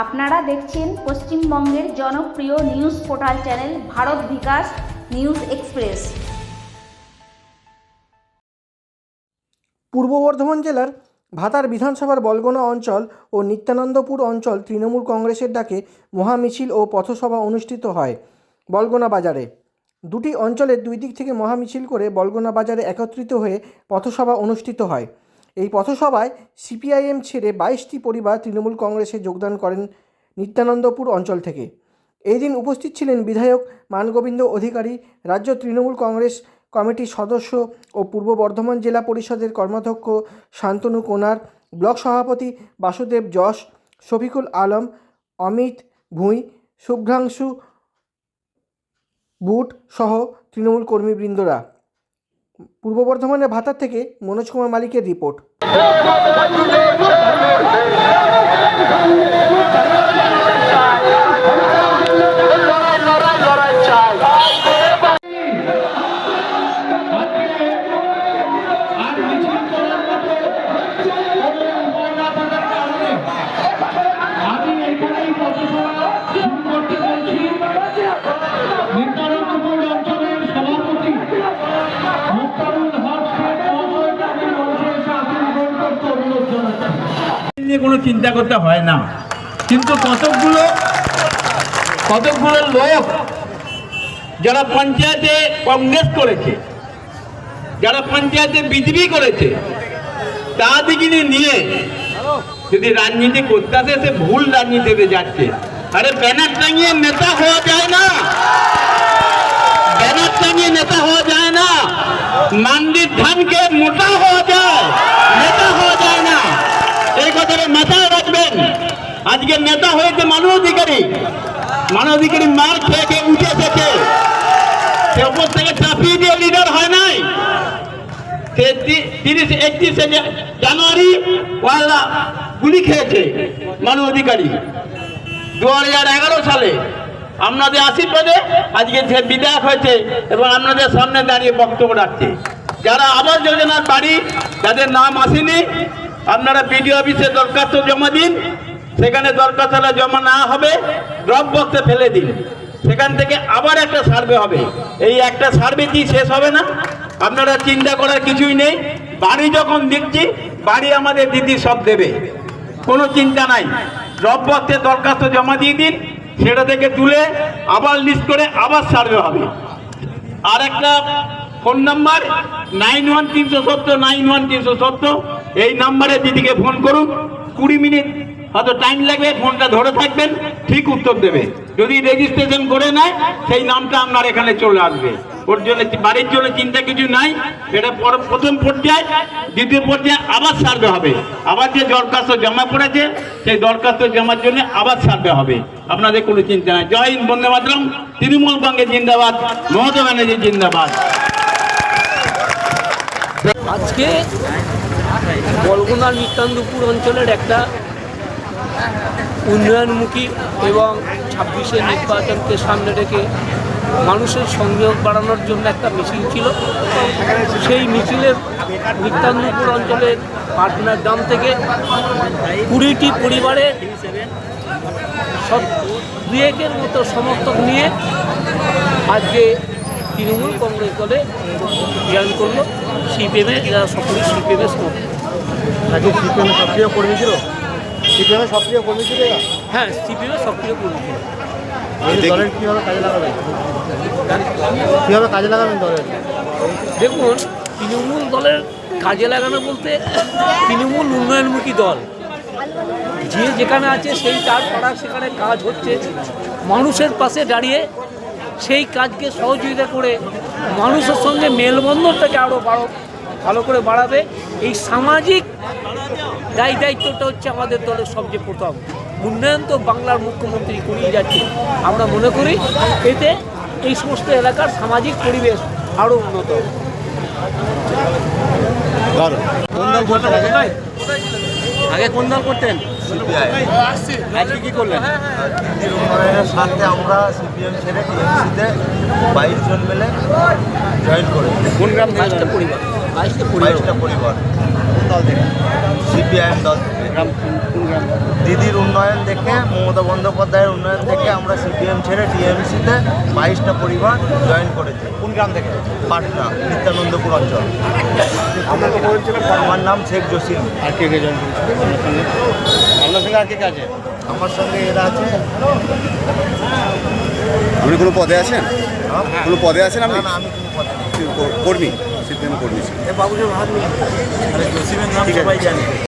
আপনারা দেখছেন পশ্চিমবঙ্গের জনপ্রিয় news portal channel Bharat Bikash news express. Purba Bardhaman জেলার ভাতার বিধানসভার বলগোনা অঞ্চল ও নিত্যানন্দপুর অঞ্চল তৃণমূল কংগ্রেসের ডাকে মহামিছিল ও পথসভা অনুষ্ঠিত হয় বলগোনা বাজারে। দুটি অঞ্চলের দুই দিক থেকে মহামিছিল করে বলগোনা বাজারে একত্রিত হয়ে পথসভা অনুষ্ঠিত হয়। এই পথসভায় সিপিআইএম ছেড়ে বাইশটি পরিবার তৃণমূল কংগ্রেসে যোগদান করেন নিত্যানন্দপুর অঞ্চল থেকে। এই দিন উপস্থিত ছিলেন বিধায়ক, মানগোবিন্দ অধিকারী, রাজ্য তৃণমূল কংগ্রেস কমিটির সদস্য ও পূর্ব বর্ধমান জেলা পরিষদের কর্মাধ্যক্ষ শান্তনু কোনার, ব্লক সভাপতি বাসুদেব যশ, শফিকুল আলম, অমিত ভুঁই, শুভ্রাংশু বুট সহ তৃণমূল কর্মীবৃন্দরা। পূর্ব বর্ধমানের ভাতার থেকে মনোজ কুমার মালিকের রিপোর্ট। নিয়ে কোনো চিন্তা করতে হয় না। কিন্তু কতকগুলো কতকগুলো লোক যারা পঞ্চায়েতে কংগ্রেস করেছে, যারা পঞ্চায়েতে বিজেপি করেছে তাদেরকে নিয়ে যদি রাজনীতি করতে আসে, সে ভুল রাজনীতিতে যাচ্ছে। আরে ব্যানার টাঙিয়ে নেতা হওয়া যায় না। ব্যানার টাঙিয়ে নেতা হওয়া যায় না। মান্ডির ধানকে মোটা হওয়া যায় নেতা হওয়া যায় না এই কথাটা মাথায় রাখবেন আজকে নেতা হয়েছে মানব অধিকারী মানব অধিকারী মার খেয়ে খেয়ে উঠে এসেছে। সে ওপর থেকে চাপিয়ে দিয়ে লিডার হয় নাই। সে তিরিশ, একত্রিশে জানুয়ারি ওয়ালা গুলি খেয়েছে মানব অধিকারী দু হাজার এগারো সালে আপনাদের আশীর্বাদে আজকে সে বিধায়ক হয়েছে এবং আপনাদের সামনে দাঁড়িয়ে বক্তব্য রাখছে। যারা আবাস যোজনার বাড়ি, যাদের নাম আসেনি, আপনারা বিডিও অফিসে দরখাস্ত জমা দিন। সেখানে দরখাস্তটা জমা না হবে ড্রপ বক্সে ফেলে দিন। সেখান থেকে আবার একটা সার্ভে হবে। এই একটা সার্ভে কি শেষ হবে না? আপনারা চিন্তা করার কিছুই নেই। বাড়ি যখন দিচ্ছি বাড়ি আমাদের দিদি সব দেবে। কোনো চিন্তা নাই। ড্রপ বক্সে দরখাস্ত জমা দিয়ে দিন, সেটা থেকে তুলে আবার লিস্ট করে আবার সার্ভে হবে। আর একটা ফোন নাম্বার নাইন ওয়ান তিনশো সত্তর নাইন ওয়ান তিনশো সত্তর। এই নাম্বারে দিদিকে ফোন করুন। কুড়ি মিনিট হয়তো টাইম লাগবে, ফোনটা ধরে থাকবেন, ঠিক উত্তর দেবে। যদি রেজিস্ট্রেশন করে নেয়, সেই নামটা আপনার এখানে চলে আসবে। ওর জন্য বাড়ির জন্য চিন্তা কিছু নাই। এটা পর- প্রথম পর্যায়ে, দ্বিতীয় পর্যায়ে আবার সার্ভে হবে। আবার যে দরখাস্ত জমা পড়েছে, সেই দরখাস্ত জমার জন্য আবার সার্ভে হবে। আপনাদের কোনো চিন্তা নাই। জয় হিন্দ, বন্দে মাতরম। তৃণমূল কংগ্রেস জিন্দাবাদ, মমতা ব্যানার্জি জিন্দাবাদ। আজকে বলগুনা নিত্যান্তপুর অঞ্চলের একটা উন্নয়নমুখী এবং ছাব্বিশে নির্বাচনকে সামনে রেখে মানুষের সংযোগ বাড়ানোর জন্য একটা মিছিল ছিল। সেই মিছিলের নিত্যান্তপুর অঞ্চলের পাটনার গ্রাম থেকে কুড়িটি পরিবারে সব দুয়েকের মতো সমর্থক নিয়ে আজকে তৃণমূল কংগ্রেস দলে জয়েন করল। সিপিএমে, যারা সকলেই সিপিএমে সমর্থক। আজকে সিপিএমের সক্রিয় কর্মী ছিল? সিপিএমের সক্রিয় কর্মী ছিল হ্যাঁ সিপিএমে সক্রিয় কর্মী ছিল। দলের কীভাবে কাজে লাগাবেন? কীভাবে কাজে লাগাবেন দলের? দেখুন তৃণমূল দলের কাজে লাগানো বলতে তৃণমূল উন্নয়নমুখী দল। যে যেখানে আছে সেই তার পাড়া সেখানে কাজ হচ্ছে। মানুষের পাশে দাঁড়িয়ে সেই কাজকে সহযোগিতা করে মানুষের সঙ্গে মেলবন্ধনটাকে আরও বাড়ো ভালো করে বাড়াবে। এই সামাজিক দায়ী দায়িত্বটা হচ্ছে আমাদের দলের সবচেয়ে প্রথম। উন্নয়ন তো বাংলার মুখ্যমন্ত্রী করিয়ে যাচ্ছে। আমরা মনে করি এতে এই সমস্ত এলাকার সামাজিক পরিবেশ আরও উন্নত আগে কোন দল করতেন? আজকে কি করলেন? স্বার্থে আমরা সিপিএম ছেড়ে বাইশ জন মিলে জয়েন করি কোন গ্রাম থেকে? বাইশটা পরিবার বাইশটা পরিবার বাইশটা দল থেকে সিপিআইএম দল থেকে দিদির উন্নয়ন দেখে মমতা বন্দ্যোপাধ্যায়ের উন্নয়ন দেখে আমরা সিপিএম ছেড়ে টিএমসিতে বাইশটা পরিবার জয়েন করেছি। কোন গ্রাম থেকে পাটনা নিত্যানন্দপুর অঞ্চল। আমার নাম শেখ জসিম। আর কে কে জয়েন করেছে আপনার সঙ্গে? আর কে কে আছে? আমার সঙ্গে এরা আছে। আপনি কোনো পদে আছেন? হ্যাঁ? কোনো পদে আছেন আপনি? না না আমি কোনো নেই। কর্মী? সিপিএম কর্মী ছিলেন বাবুজুর হাত জসিমের নাম ঠিক আছে। সবাই জানে